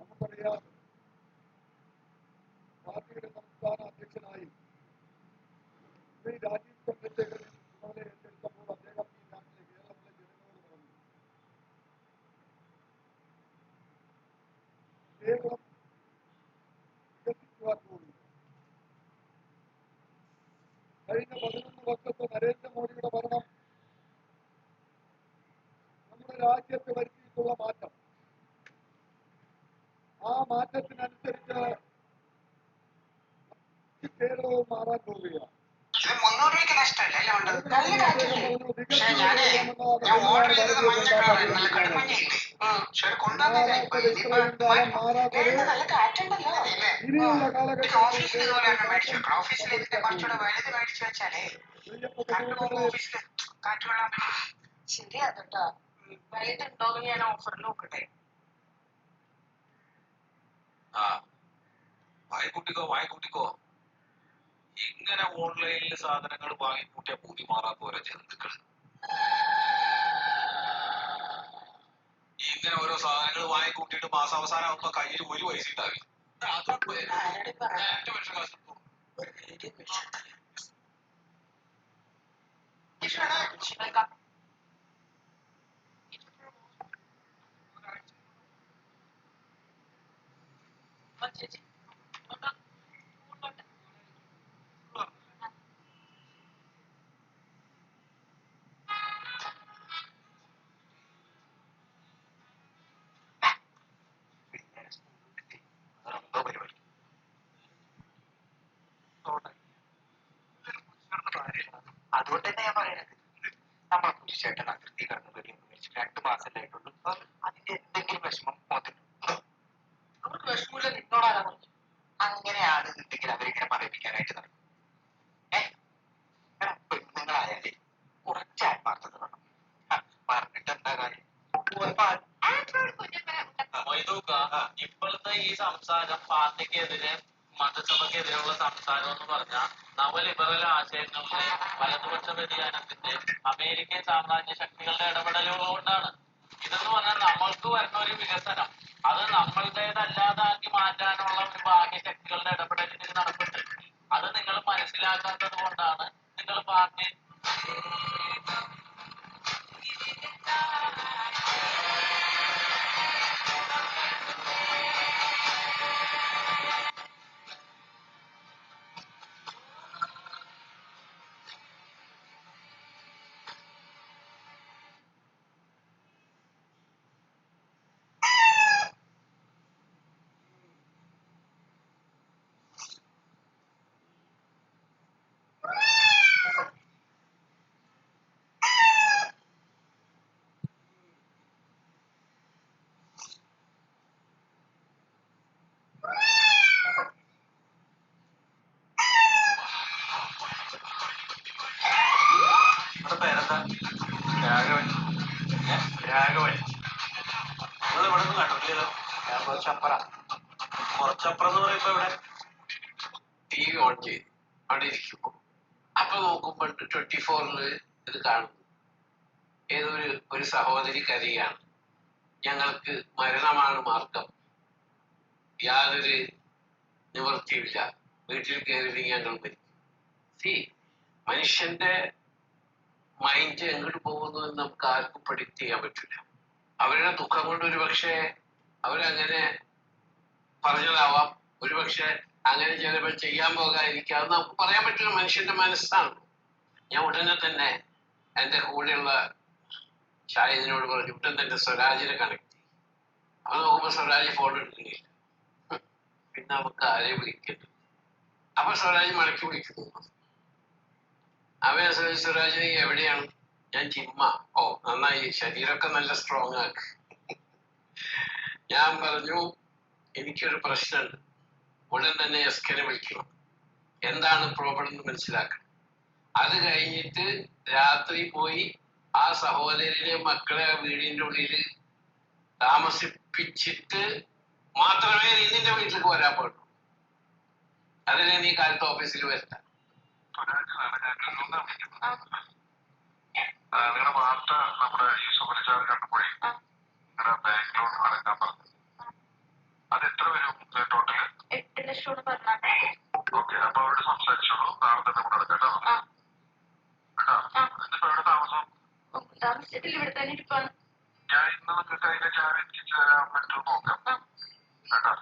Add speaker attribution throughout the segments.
Speaker 1: നമുക്കറിയാം പാർട്ടിയുടെ സംസ്ഥാന അധ്യക്ഷനായി ശ്രീ രാജീവ് ആ മാറ്റത്തിനനുസരിച്ച് കേരളവും മാറാൻ പോവുകയാണ്.
Speaker 2: മുന്നൂറ് രൂപയ്ക്ക് നഷ്ടമല്ല? അല്ലേ വേണ്ടത് നല്ല കാറ്റല്ലേ പക്ഷെ ഞാനേ ഞാൻ ഓർഡർ ചെയ്തത് മഞ്ഞ കളറാണ് നല്ല കടുമഞ്ഞയില്ലേ പക്ഷെ അത് കൊണ്ടുവന്നില്ല ഇപ്പൊ ഇതിപ്പോ വേണ്ട നല്ല കാറ്റുണ്ടല്ലോ അതെയല്ലേ
Speaker 1: ഇനിയുള്ള
Speaker 2: എനിക്ക് ഓഫീസിൽ ഇതുപോലെ ഒരെണ്ണം മേടിച്ചു വെക്കണം ഓഫീസിൽ ഇതിന്റെ കുറച്ചുകൂടെ വലുത് മേടിച്ചു വെച്ചാലേ കണ്ടു പോകുമ്പോ ഓഫീസിൽ കാറ്റ് കൊള്ളാൻ പറ്റും.
Speaker 3: ശരിയാ കേട്ടോ. വലുതുണ്ടോന്ന് ഞാൻ ഓഫറിൽ നോക്കട്ടെ.
Speaker 4: ആ വായിക്കൂട്ടിക്കോ ഇങ്ങനെ ഓൺലൈനിൽ സാധനങ്ങൾ വാങ്ങിക്കൂട്ടിയ പൂതി മാറാത്ത ഓരോ ജന്തുക്കൾ ഇങ്ങനെ ഓരോ സാധനങ്ങൾ വാങ്ങിക്കൂട്ടിയിട്ട് മാസാവസാനം ആകുമ്പോ കയ്യിൽ ഒരു പൈസ ഉണ്ടാവില്ല അതൊക്കെ
Speaker 5: ഈ സംസാരം പാർട്ടിക്കെതിരെ മതസഭക്കെതിരെയുള്ള സംസാരം എന്ന് പറഞ്ഞാൽ നവലിബറൽ ആശയങ്ങളുടെ വലതുപക്ഷ വ്യതിയാനത്തിന്റെ അമേരിക്കൻ സാമ്രാജ്യ ശക്തികളുടെ ഇടപെടലുകൾ കൊണ്ടാണ്. ഇതെന്ന് പറഞ്ഞാൽ നമ്മൾക്ക് വരുന്ന ഒരു വികസനം. അത് നമ്മളുടേതല്ലാതാക്കി മാറ്റാനുള്ള ഒരു ബാഹ്യ ശക്തികളുടെ ഇടപെടലിൽ നടക്കുന്നുണ്ട്. അത് നിങ്ങൾ മനസ്സിലാക്കാത്തത് കൊണ്ടാണ് നിങ്ങൾ പാർട്ടി
Speaker 4: കണ്ടിട്ടില്ലല്ലോ
Speaker 2: ഞാൻ കുറച്ചപ്പുറം
Speaker 4: കുറച്ചപ്പുറം എന്ന് പറയുമ്പോ ഇവിടെ
Speaker 6: ടി വി ഓൺ ചെയ്തു അവിടെ ഇരിക്കുമ്പോ അപ്പൊ നോക്കുമ്പോ ട്വന്റി ഫോറിൽ ഇത് കാണുന്നു ഏതൊരു ഒരു സഹോദരി കരയാണ്. ഞങ്ങൾക്ക് മരണമാണ് മാർഗം. യാതൊരു നിവൃത്തിയില്ല വീട്ടിൽ കയറി ഞങ്ങൾ മരിക്കും. സി മനുഷ്യന്റെ മൈൻഡ് എങ്ങോട്ട് പോകുന്നു എന്ന് നമുക്ക് ആർക്കും പ്രഡിക്റ്റ് ചെയ്യാൻ പറ്റില്ല അവരുടെ ദുഃഖം കൊണ്ട് ഒരു പക്ഷേ അവരങ്ങനെ പറഞ്ഞതാവാം. ഒരുപക്ഷെ അങ്ങനെ ചിലപ്പോൾ ചെയ്യാൻ പോകാതിരിക്കാം നമുക്ക് പറയാൻ പറ്റില്ല മനുഷ്യന്റെ മനസ്സാണ്. ഞാൻ ഉടനെ തന്നെ എന്റെ കൂടെയുള്ള ഷാഹിദിനോട് പറഞ്ഞു ഉടൻ തന്നെ സ്വരാജിനെ കണക്ട് അവൻ നോക്കുമ്പോൾ സ്വരാജ് ഫോൺ എടുക്കുന്നില്ല. പിന്നെ നമുക്ക് ആരെയും വിളിക്കരുത് അപ്പൊ സ്വരാജ് മടക്കി വിളിക്കുന്നു. അവൻ സ്വരാജ് നീ എവിടെയാണ്? ഞാൻ ചിമ്മ ഓ നന്നായി ശരീരമൊക്കെ നല്ല സ്ട്രോങ് ആക്ക്. ഞാൻ പറഞ്ഞു എനിക്കൊരു പ്രശ്നമുണ്ട് ഉടൻ തന്നെ എസ്കനെ വിളിക്കണം. എന്താണ് പ്രോബ്ലം എന്ന് മനസ്സിലാക്കണം. അത് കഴിഞ്ഞിട്ട് രാത്രി പോയി ആ സഹോദരനെ മക്കളെ വീടിന്റെ ഉള്ളിൽ താമസിപ്പിച്ചിട്ട് മാത്രമേ നീ നിന്റെ വീട്ടിലേക്ക് വരാൻ പാടുള്ളൂ. അതിനെ നീ കാലത്ത് ഓഫീസിൽ വരണ്ട
Speaker 7: വാർത്ത നമ്മുടെ ഈ സുമനിച്ചാർ പോയി നിങ്ങളുടെ ബാങ്ക് ലോൺ അടക്കാൻ പറഞ്ഞു അത് എത്ര വരും ടോട്ടൽ
Speaker 3: എട്ട് ലക്ഷം
Speaker 7: ഓക്കെ അപ്പൊ അവരോട് സംസാരിച്ചോളൂ. നാളെ തന്നെ കൂടെ അടക്കാം കേട്ടോ.
Speaker 3: ആ.
Speaker 7: കേട്ടോ?
Speaker 3: ആ.
Speaker 7: എന്നിപ്പോ എവിടെ താമസം.
Speaker 3: താമസിച്ചിട്ടില്ല ഇവിടെ തന്നെ ഇരിപ്പാണ്.
Speaker 7: ഞാൻ ഇന്ന് നിങ്ങൾക്ക് അതിന്റെ ചാവി എത്തിച്ചു തരാൻ പറ്റുമോ നോക്കാം. കേട്ടോ?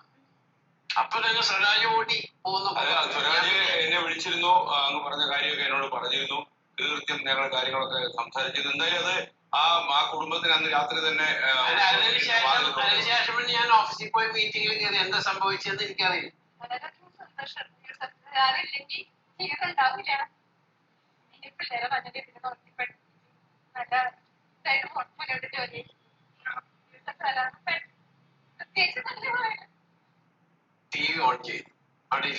Speaker 6: അപ്പൊ നിങ്ങൾ സ്വരാജ് ഓടി പോകുന്നു
Speaker 4: സ്വരാജ് എന്നെ
Speaker 7: വിളിച്ചിരുന്നു എന്ന് അങ്ങ് പറഞ്ഞ കാര്യമൊക്കെ എന്നോട് പറഞ്ഞിരുന്നു. കൃത്യം ഞങ്ങൾ കാര്യങ്ങളൊക്കെ സംസാരിച്ചത് എന്തായാലും അത് ആ ആ കുടുംബത്തിന് അന്ന് രാത്രി തന്നെ
Speaker 6: അതിനുശേഷം ഞാൻ ഓഫീസിൽ പോയി മീറ്റിംഗിൽ കയറി. എന്താ സംഭവിച്ചതെന്ന് എനിക്കറിയില്ല. ടി വി ഓൺ ചെയ്തു. അവിടെ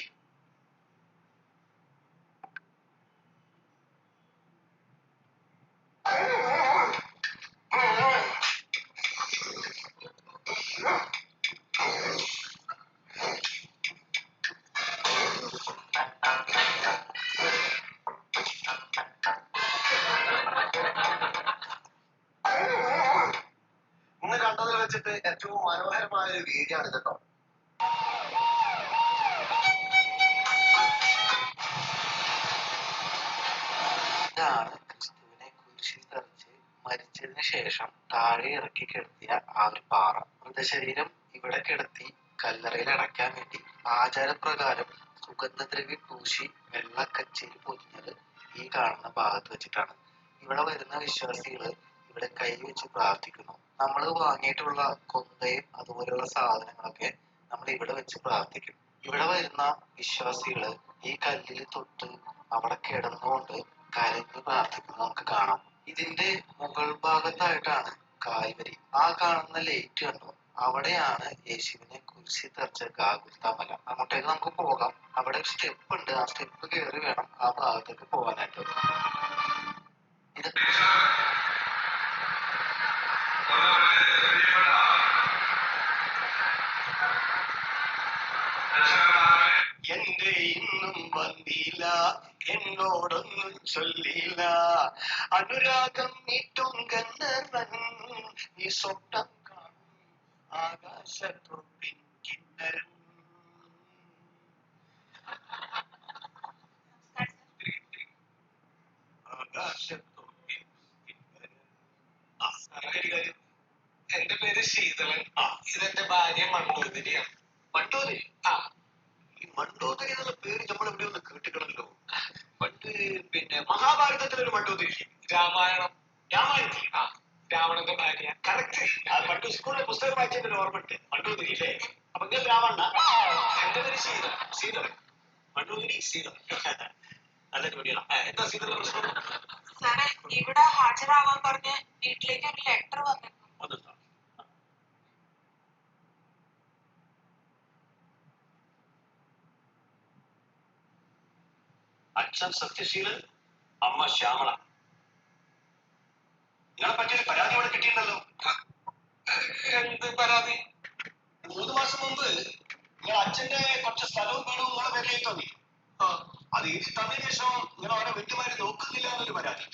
Speaker 8: വെച്ചിട്ട് ഏറ്റവും മനോഹരമായ ഒരു വീഡിയോ ആണ് കേട്ടോ
Speaker 9: ഇതാണ് ക്രിസ്തുവിനെ കുരിശിൽ തറച്ച് മരിച്ചതിന് ശേഷം താഴെ ഇറക്കി കിടത്തിയ ആ ഒരു പാറ. മൃതശരീരം ഇവിടെ കിടത്തി കല്ലറയിൽ അടയ്ക്കാൻ വേണ്ടി ആചാരപ്രകാരം സുഗന്ധദ്രവ്യം പൂശി വെള്ളക്കച്ചേരി പൊതിഞ്ഞത് ഈ കാണുന്ന ഭാഗത്ത് വെച്ചിട്ടാണ്. ഇവിടെ വരുന്ന വിശ്വാസികൾ ഇവിടെ കൈ കൈവച്ച് പ്രാർത്ഥിക്കുന്നു. നമ്മൾ വാങ്ങിയിട്ടുള്ള കൊന്തയും അതുപോലെയുള്ള സാധനങ്ങളൊക്കെ നമ്മൾ ഇവിടെ വെച്ച് പ്രാർത്ഥിക്കും. ഇവിടെ വരുന്ന വിശ്വാസികൾ ഈ കല്ലിൽ തൊട്ട് അവിടെ കിടന്നുകൊണ്ട് കരഞ്ഞു പ്രാർത്ഥിക്കുന്നത് നമുക്ക് കാണാം. ഇതിന്റെ മുകൾ ഭാഗത്തായിട്ടാണ് കാൽവരി. ആ കാണുന്ന ലൈറ്റ് കണ്ടോ? അവിടെയാണ് യേശുവിനെ കുരിശി തെറിച്ച ഗാഗുൽത്ത മല. അങ്ങോട്ടേക്ക് നമുക്ക് പോകാം. അവിടെ സ്റ്റെപ്പ് ഉണ്ട്. ആ സ്റ്റെപ്പ് കയറി വേണം ആ ഭാഗത്തേക്ക് പോകാനായിട്ട്. ഇത് എന്റെ ഇന്നും വന്നില്ല എന്നോടൊന്നും ചൊല്ലില്ല. അനുരാഗം നീട്ടും നീ സ്വപ്നം കാണും കിന്നരൻ ആകാശത്തൊപ്പിൻ കിന്നരൻ ആ, ഒരു കാര്യം. എന്റെ പേര് ശീതളൻ ആ ഇതെന്റെ ഭാര്യ മണ്ടോതിരിയാണ് മണ്ടോതിരി ആ. ഈ മണ്ടോദരി എന്നുള്ള പേര് നമ്മൾ എവിടെ ഒന്ന് കേട്ടിട്ടുണ്ടല്ലോ? പണ്ട് പിന്നെ മഹാഭാരതത്തിലൊരു മണ്ടോദരി രാമായണം. രാമായണത്തിൽ. ആ രാവണന്റെ ഭാര്യ. കറക്റ്റ് പണ്ട് സ്കൂളിലെ പുസ്തകം വായിച്ചതിന്റെ ഓർമ്മയുണ്ട്. മണ്ടോദരി അല്ലേ അപ്പൊ ഇങ്ങനെ രാവണ എന്റെ സീത? സീതളൻ മണ്ടോദരി സീത ആ, എന്താ സീതയുടെ പ്രശ്നം?
Speaker 3: സാറേ ഇവിടെ ഹാജരാവാൻ പറഞ്ഞ് വീട്ടിലേക്ക് ഒരു ലെറ്റർ
Speaker 9: അച്ഛൻ സത്യശീലൻ അമ്മ ശ്യാമള. നിങ്ങളെ പറ്റിയൊരു പരാതി ഇവിടെ കിട്ടിയിട്ടുണ്ടല്ലോ.
Speaker 6: എന്ത് പരാതി?
Speaker 9: മൂന്ന് മാസം മുമ്പ് നിങ്ങൾ അച്ഛന്റെ കുറച്ച് സ്ഥലവും വീടും നിങ്ങളെ പേരിലേക്ക് തോന്നി അത് എഴുതി തന്നതിന് ശേഷം നിങ്ങൾ അവരെ വ്യക്തിമാര് നോക്കുന്നില്ല എന്നൊരു പരാതി.